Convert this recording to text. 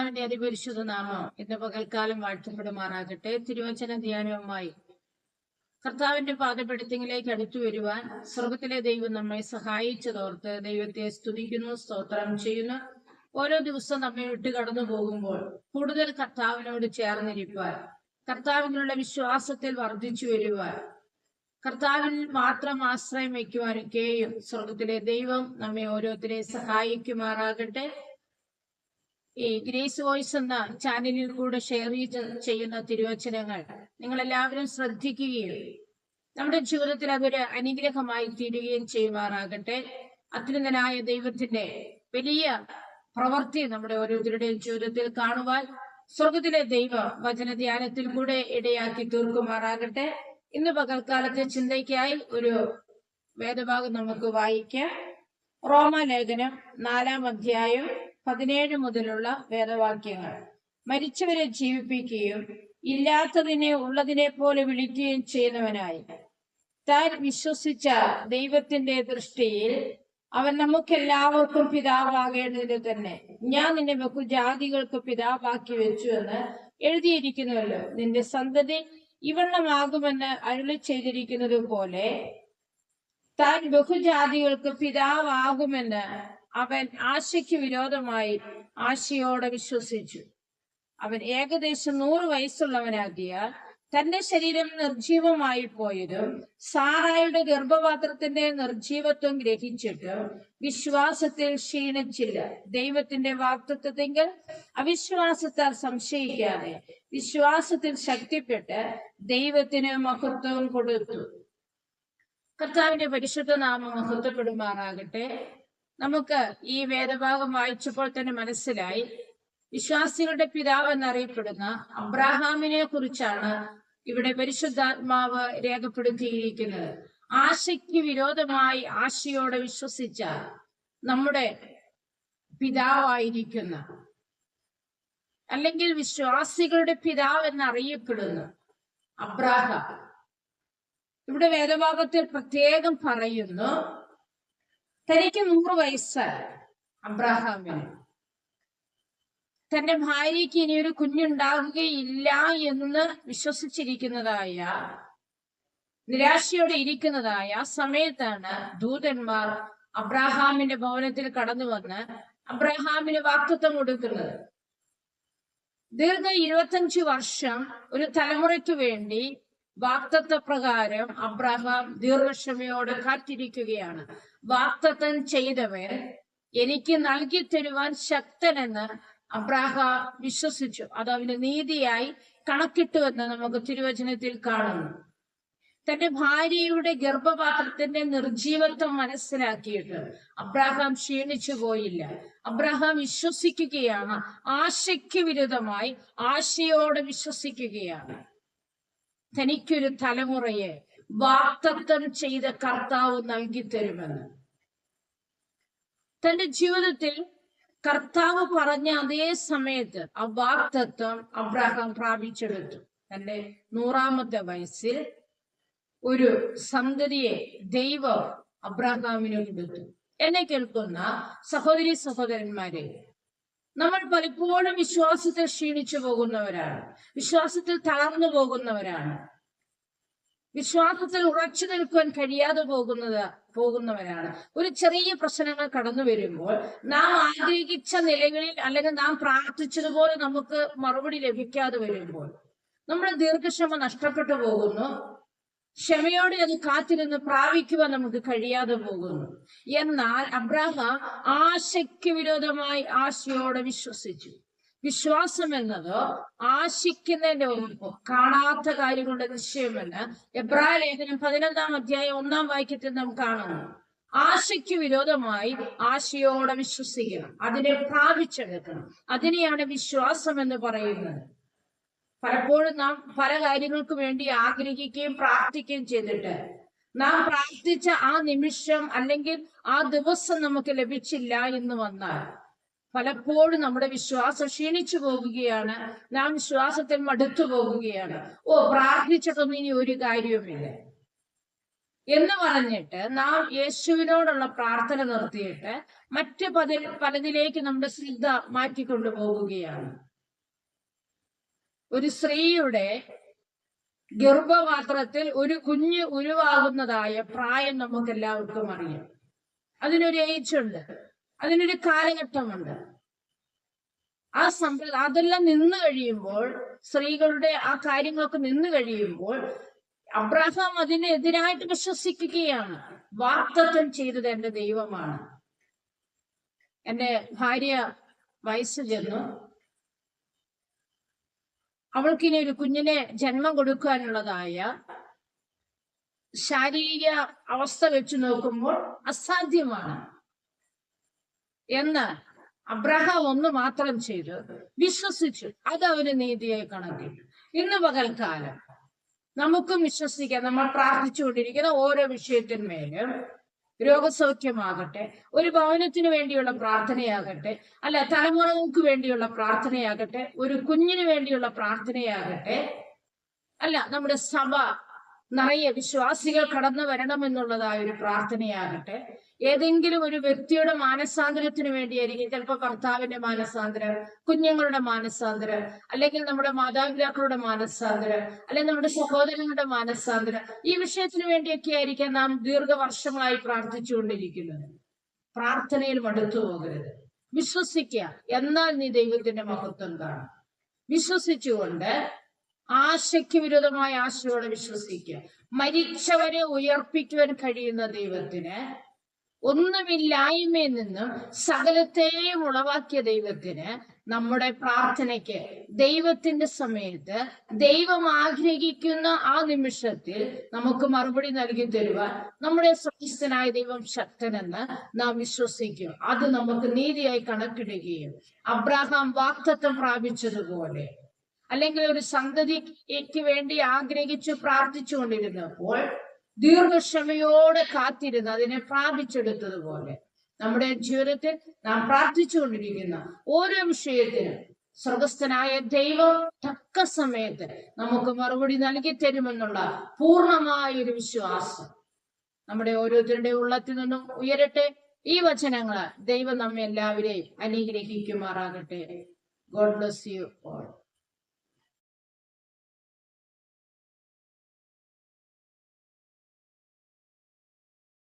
കർത്താവിന്റെ അതിപരിശുദ്ധ നാമം ഇന്ന് പകൽക്കാലം വാഴ്ത്തപ്പെടുമാറാകട്ടെ. തിരുവചന ധ്യാനവുമായി കർത്താവിന്റെ പാദപ്പെടുത്തിങ്കിലേക്ക് അടുത്തു വരുവാൻ സ്വർഗത്തിലെ ദൈവം നമ്മെ സഹായിച്ചതോർത്ത് ദൈവത്തെ സ്തുതിക്കുന്നു സ്തോത്രം ചെയ്യുന്നു. ഓരോ ദിവസം നമ്മെ വിട്ട് കടന്നു പോകുമ്പോൾ കൂടുതൽ കർത്താവിനോട് ചേർന്നിരിപ്പാൻ കർത്താവിനുള്ള വിശ്വാസത്തിൽ വർദ്ധിച്ചു വരുവാൻ കർത്താവിൽ മാത്രം ആശ്രയം വയ്ക്കുവാനൊക്കെയും സ്വർഗത്തിലെ ദൈവം നമ്മെ ഓരോരുത്തരെ സഹായിക്കുമാറാകട്ടെ. ഈ ഗ്രേസ് വോയിസ് എന്ന ചാനലിൽ കൂടെ ഷെയർ ചെയ്യുന്ന തിരുവചനങ്ങൾ നിങ്ങൾ എല്ലാവരും ശ്രദ്ധിക്കുകയും നമ്മുടെ ജീവിതത്തിൽ അതൊരു അനുഗ്രഹമായി തീരുകയും ചെയ്യുമാറാകട്ടെ. അത്യുന്നതനായ ദൈവത്തിന്റെ വലിയ പ്രവൃത്തി നമ്മുടെ ഓരോരുത്തരുടെയും ജീവിതത്തിൽ കാണുവാൻ സ്വർഗത്തിലെ ദൈവ വചന ധ്യാനത്തിൽ കൂടെ ഇടയാക്കി തീർക്കുമാറാകട്ടെ. ഇന്ന് പകൽക്കാലത്തെ ചിന്തയ്ക്കായി ഒരു വേദഭാഗം നമുക്ക് വായിക്കാം. റോമാലേഖനം നാലാം അധ്യായം പതിനേഴ് മുതലുള്ള വേദവാക്യങ്ങൾ. മരിച്ചവരെ ജീവിപ്പിക്കുകയും ഇല്ലാത്തതിനെ ഉള്ളതിനെ പോലെ വിളിക്കുകയും ചെയ്യുന്നവനായി താൻ വിശ്വസിച്ച ദൈവത്തിന്റെ ദൃഷ്ടിയിൽ അവൻ നമുക്കെല്ലാവർക്കും പിതാവാകേണ്ടതിന് തന്നെ. ഞാൻ നിന്നെ ബഹുജാതികൾക്ക് പിതാവാക്കി വെച്ചു എന്ന് എഴുതിയിരിക്കുന്നുവല്ലോ. നിന്റെ സന്തതി ഇവണ്ണമാകുമെന്ന് അരുളി ചെയ്തിരിക്കുന്നത് പോലെ താൻ ബഹുജാതികൾക്ക് പിതാവാകുമെന്ന് അവൻ ആശയ്ക്ക് വിരോധമായി ആശയോടെ വിശ്വസിച്ചു. അവൻ ഏകദേശം നൂറ് വയസ്സുള്ളവനാകിയാൽ തന്റെ ശരീരം നിർജീവമായി പോയതും സാറായുടെ ഗർഭപാത്രത്തിന്റെ നിർജീവത്വം ഗ്രഹിച്ചിട്ട് വിശ്വാസത്തിൽ ക്ഷീണിച്ചില്ല. ദൈവത്തിന്റെ വാക്തത്വത്തെങ്കിൽ അവിശ്വാസത്താൽ സംശയിക്കാതെ വിശ്വാസത്തിൽ ശക്തിപ്പെട്ട് ദൈവത്തിന് മഹത്വം കൊടുത്തു. കർത്താവിന്റെ പരിശുദ്ധ നാമം മഹത്വപ്പെടുമാറാകട്ടെ. നമുക്ക് ഈ വേദഭാഗം വായിച്ചപ്പോൾ തന്നെ മനസ്സിലായി. വിശ്വാസികളുടെ പിതാവ് എന്നറിയപ്പെടുന്ന അബ്രാഹാമിനെ കുറിച്ചാണ് ഇവിടെ പരിശുദ്ധാത്മാവ് രേഖപ്പെടുത്തിയിരിക്കുന്നത്. ആശയ്ക്ക് വിരോധമായി ആശയോടെ വിശ്വസിച്ച നമ്മുടെ പിതാവായിരിക്കുന്ന അല്ലെങ്കിൽ വിശ്വാസികളുടെ പിതാവ് എന്നറിയപ്പെടുന്ന അബ്രാഹാം. ഇവിടെ വേദഭാഗത്തിൽ പ്രത്യേകം പറയുന്നു തനിക്ക് നൂറ് വയസ്സ് അബ്രാഹാമിന്. തന്റെ ഭാര്യയ്ക്ക് ഇനി ഒരു കുഞ്ഞുണ്ടാകുകയില്ല എന്ന് വിശ്വസിച്ചിരിക്കുന്നതായ നിരാശയോടെ ഇരിക്കുന്നതായ സമയത്താണ് ദൂതന്മാർ അബ്രാഹാമിന്റെ ഭവനത്തിൽ കടന്നു വന്ന് അബ്രഹാമിന് വാക്തത്വം കൊടുക്കുന്നത്. ദീർഘ ഇരുപത്തഞ്ചു വർഷം ഒരു തലമുറയ്ക്ക് വേണ്ടി വാക്തത്വ പ്രകാരം അബ്രഹാം ദീർഘക്ഷമയോടെ കാത്തിരിക്കുകയാണ്. വാക്തത്വം ചെയ്തവൻ എനിക്ക് നൽകി തരുവാൻ ശക്തനെന്ന് അബ്രാഹാം വിശ്വസിച്ചു. അത് അവന് നീതിയായി കണക്കിട്ടുവെന്ന് നമുക്ക് തിരുവചനത്തിൽ കാണുന്നു. തന്റെ ഭാര്യയുടെ ഗർഭപാത്രത്തിന്റെ നിർജീവത്വം മനസ്സിലാക്കിയിട്ട് അബ്രാഹാം ക്ഷീണിച്ചു പോയില്ല. അബ്രാഹാം വിശ്വസിക്കുകയാണ്. ആശയ്ക്ക് വിരുദ്ധമായി ആശയോടെ വിശ്വസിക്കുകയാണ്. തനിക്കൊരു തലമുറയെ വാക്തത്വം ചെയ്ത കർത്താവ് നൽകി തരുമെന്ന് തന്റെ ജീവിതത്തിൽ കർത്താവ് പറഞ്ഞ അതേ സമയത്ത് ആ വാക്തത്വം അബ്രാഹാം പ്രാപിച്ചെടുത്തു. തന്റെ നൂറാമത്തെ വയസ്സിൽ ഒരു സന്തതിയെ ദൈവം അബ്രാഹാമിന് കൊടുത്തു എന്നെ കേൾക്കുന്ന സഹോദരി സഹോദരന്മാരെ നമ്മൾ പലപ്പോഴും വിശ്വാസത്തിൽ ക്ഷീണിച്ചു പോകുന്നവരാണ്. വിശ്വാസത്തിൽ തളർന്നു പോകുന്നവരാണ്. വിശ്വാസത്തിൽ ഉറച്ചു നിൽക്കുവാൻ കഴിയാതെ പോകുന്നത് പോകുന്നവരാണ്. ഒരു ചെറിയ പ്രശ്നങ്ങൾ കടന്നു വരുമ്പോൾ നാം ആഗ്രഹിച്ച നിലകളിൽ അല്ലെങ്കിൽ നാം പ്രാർത്ഥിച്ചതുപോലെ നമുക്ക് മറുപടി ലഭിക്കാതെ വരുമ്പോൾ നമ്മുടെ ദീർഘക്ഷമ നഷ്ടപ്പെട്ടു പോകുന്നു. ക്ഷമയോടെ അത് കാത്തിരുന്ന് പ്രാപിക്കുവാൻ നമുക്ക് കഴിയാതെ പോകുന്നു. എന്നാൽ അബ്രാഹ ആശയ്ക്ക് വിരോധമായി ആശയോടെ വിശ്വസിച്ചു. വിശ്വാസം എന്നത് ആശിക്കുന്നതിന്റെ ഒരു കാണാത്ത കാര്യങ്ങളുടെ നിശ്ചയമെന്ന് എബ്രാ ലേഖനം പതിനൊന്നാം അധ്യായം ഒന്നാം വാക്യത്തിൽ നാം കാണുന്നു. ആശയ്ക്ക് വിരോധമായി ആശയോടെ വിശ്വസിക്കണം. അതിനെ പ്രാപിച്ചെടുക്കണം. അതിനെയാണ് വിശ്വാസം എന്ന് പറയുന്നത്. പലപ്പോഴും നാം പല കാര്യങ്ങൾക്ക് വേണ്ടി ആഗ്രഹിക്കുകയും പ്രാർത്ഥിക്കുകയും ചെയ്തിട്ട്. നാം പ്രാർത്ഥിച്ച ആ നിമിഷം അല്ലെങ്കിൽ ആ ദിവസം നമുക്ക് ലഭിച്ചില്ല എന്ന് വന്നാൽ പലപ്പോഴും നമ്മുടെ വിശ്വാസം ക്ഷീണിച്ചു പോകുകയാണ്. നാം വിശ്വാസത്തിൽ മടുത്തു പോകുകയാണ്. ഓ പ്രാർത്ഥിച്ചിട്ടൊന്നും ഇനി ഒരു കാര്യവുമില്ല. എന്ന് പറഞ്ഞിട്ട് നാം യേശുവിനോടുള്ള പ്രാർത്ഥന നിർത്തിയിട്ട് മറ്റ് പതി പലതിലേക്ക് നമ്മുടെ ശ്രദ്ധ മാറ്റിക്കൊണ്ടു പോകുകയാണ്. ഒരു സ്ത്രീയുടെ ഗർഭപാത്രത്തിൽ ഒരു കുഞ്ഞ് ഉരുവാകുന്നതായ പ്രായം നമുക്ക് എല്ലാവർക്കും അറിയാം. അതിനൊരു ഏജ് ഉണ്ട്. അതിനൊരു കാലഘട്ടമുണ്ട്. ആ സമ്പ്രദായം അതെല്ലാം നിന്ന് കഴിയുമ്പോൾ സ്ത്രീകളുടെ ആ കാര്യങ്ങളൊക്കെ നിന്ന് കഴിയുമ്പോൾ അബ്രാഹാം അതിനെതിരായിട്ട് വിശ്വസിക്കുകയാണ്. വാക്തത്വം ചെയ്തത് എന്റെ ദൈവമാണ്. എന്റെ ഭാര്യ വയസ്സ് ചെന്നു. അവൾക്കിനി ഒരു കുഞ്ഞിനെ ജന്മം കൊടുക്കാനുള്ളതായ ശാരീരിക അവസ്ഥ വെച്ച് നോക്കുമ്പോൾ അസാധ്യമാണ്. എന്ന് അബ്രഹാം ഒന്ന് മാത്രം ചെയ്തു വിശ്വസിച്ചു. അത് അവന് നീതിയായി കണക്കിട്ടു. ഇന്ന് പകൽക്കാലം നമുക്കും വിശ്വസിക്കാം. നമ്മൾ പ്രാർത്ഥിച്ചുകൊണ്ടിരിക്കുന്ന ഓരോ വിഷയത്തിന്മേലും രോഗസൗഖ്യമാകട്ടെ ഒരു ഭവനത്തിന് വേണ്ടിയുള്ള പ്രാർത്ഥനയാകട്ടെ അല്ല തലമുറകൾക്ക് വേണ്ടിയുള്ള പ്രാർത്ഥനയാകട്ടെ ഒരു കുഞ്ഞിന് വേണ്ടിയുള്ള പ്രാർത്ഥനയാകട്ടെ അല്ല നമ്മുടെ സഭ നിറയെ വിശ്വാസികൾ കടന്നു വരണമെന്നുള്ളതായ ഒരു പ്രാർത്ഥനയാകട്ടെ ഏതെങ്കിലും ഒരു വ്യക്തിയുടെ മാനസാന്തരത്തിന് വേണ്ടിയായിരിക്കും. ചിലപ്പോൾ ഭർത്താവിന്റെ മാനസാന്തരം കുഞ്ഞുങ്ങളുടെ മാനസാന്തരം അല്ലെങ്കിൽ നമ്മുടെ മാതാപിതാക്കളുടെ മാനസാന്തരം അല്ലെങ്കിൽ നമ്മുടെ സഹോദരങ്ങളുടെ മാനസാന്തരം. ഈ വിഷയത്തിന് വേണ്ടിയൊക്കെ ആയിരിക്കാം നാം ദീർഘവർഷങ്ങളായി പ്രാർത്ഥിച്ചുകൊണ്ടിരിക്കുന്നത്. പ്രാർത്ഥനയിൽ മടുത്തു പോകരുത്. വിശ്വസിക്കുക. എന്നാൽ നീ ദൈവത്തിന്റെ മഹത്വം കാണും. വിശ്വസിച്ചുകൊണ്ട് ആശയ്ക്ക് വിരുദ്ധമായ ആശയോടെ വിശ്വസിക്കുക. മരിച്ചവരെ ഉയർപ്പിക്കുവാൻ കഴിയുന്ന ദൈവത്തിന് ഒന്നുമില്ലായ്മയിൽ നിന്നും സകലത്തെയും ഉളവാക്കിയ ദൈവത്തിന് നമ്മുടെ പ്രാർത്ഥനയ്ക്ക് ദൈവത്തിന്റെ സമയത്ത് ദൈവം ആഗ്രഹിക്കുന്ന ആ നിമിഷത്തിൽ നമുക്ക് മറുപടി നൽകി തരുവാൻ നമ്മുടെ സ്വസ്ഥനായ ദൈവം ശക്തനെന്ന് നാം വിശ്വസിക്കും. അത് നമുക്ക് നീതിയായി കണക്കിടുകയും അബ്രാഹാം വാക്തത്വം പ്രാപിച്ചതുപോലെ അല്ലെങ്കിൽ ഒരു സന്തതിക്ക് വേണ്ടി ആഗ്രഹിച്ചു പ്രാർത്ഥിച്ചുകൊണ്ടിരുന്നപ്പോൾ ദീർഘക്ഷമയോടെ കാത്തിരുന്ന് അതിനെ പ്രാപിച്ചെടുത്തതുപോലെ നമ്മുടെ ജീവിതത്തിൽ നാം പ്രാർത്ഥിച്ചുകൊണ്ടിരിക്കുന്ന ഓരോ വിഷയത്തിനും സ്വർഗസ്ഥനായ ദൈവം തക്ക സമയത്ത് നമുക്ക് മറുപടി നൽകി തരുമെന്നുള്ള പൂർണമായ ഒരു വിശ്വാസം നമ്മുടെ ഓരോരുത്തരുടെ ഉള്ളത്തിൽ നിന്നും ഉയരട്ടെ. ഈ വചനങ്ങൾ ദൈവം നമ്മെ എല്ലാവരെയും അനുഗ്രഹിക്കുമാറാകട്ടെ. God bless you all